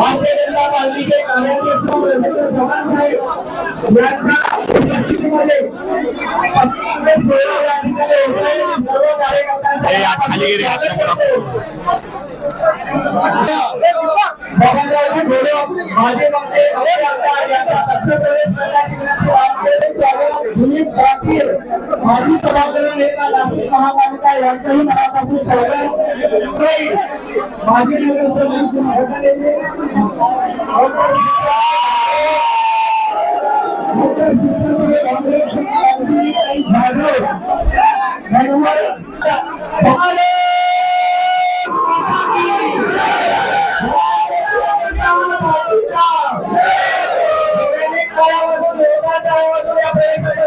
भारतीय जनता पार्टीचे कार्याध्यक्ष चव्हाण साहेब यांच्या उपस्थितीमध्ये सर्व माजी मंत्री अभय यांचा पक्षप्रवेश करण्याची विनंती आपले स्वागत पाटील माजी सभागृह नेता नाशिक महापालिका यांचंही मनापासून स्वागत राहील. माजी नगरसेवक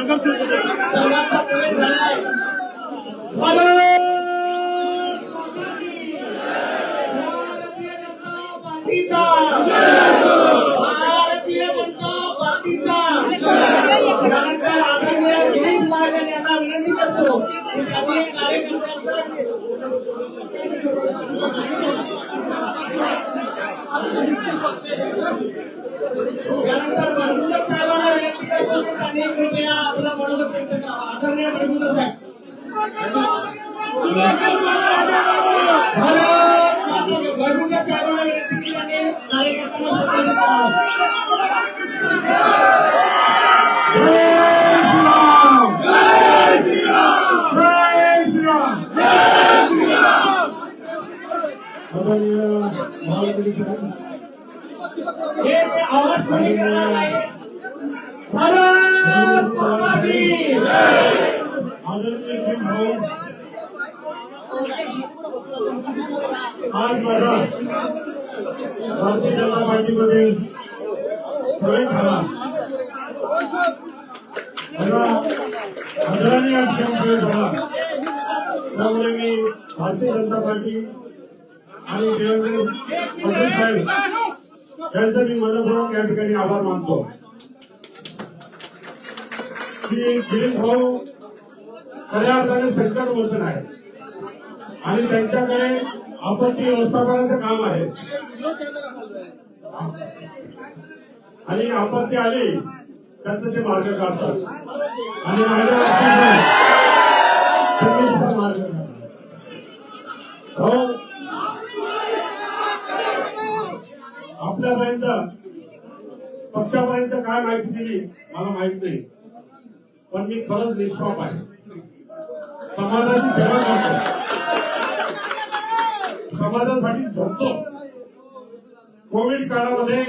स्वागत करायचं आहे भारतीय जनता पार्टीचा. त्यानंतर महाजन यांना विनंती करतो की कार्यकर्त्यांचा आवाज आज माझा भारतीय जनता पार्टीमध्ये प्रवेश झाला तेव्हा आदराने आज प्रवेश झाला त्यामुळे मी भारतीय जनता पार्टी आणि देवेंद्र फडणवीस साहेब यांचा मी मनपूर्वक या ठिकाणी आभार मानतो. की गिरीश भाऊ खऱ्या अर्थाने सेंटर मोचन आहे. आणि त्यांच्याकडे आपत्ती व्यवस्थापनाचं काम आहे. आणि आपत्ती आली त्यांचं ते मार्ग काढतात. आणि माझ्या मार्ग हो. आपल्यापर्यंत पक्षापर्यंत काय माहिती दिली मला माहीत नाही. पण मी खरंच निष्पाप आहे. समाजाची सेवा करतो. समाजासाठी झोपतो कोविड काळामध्ये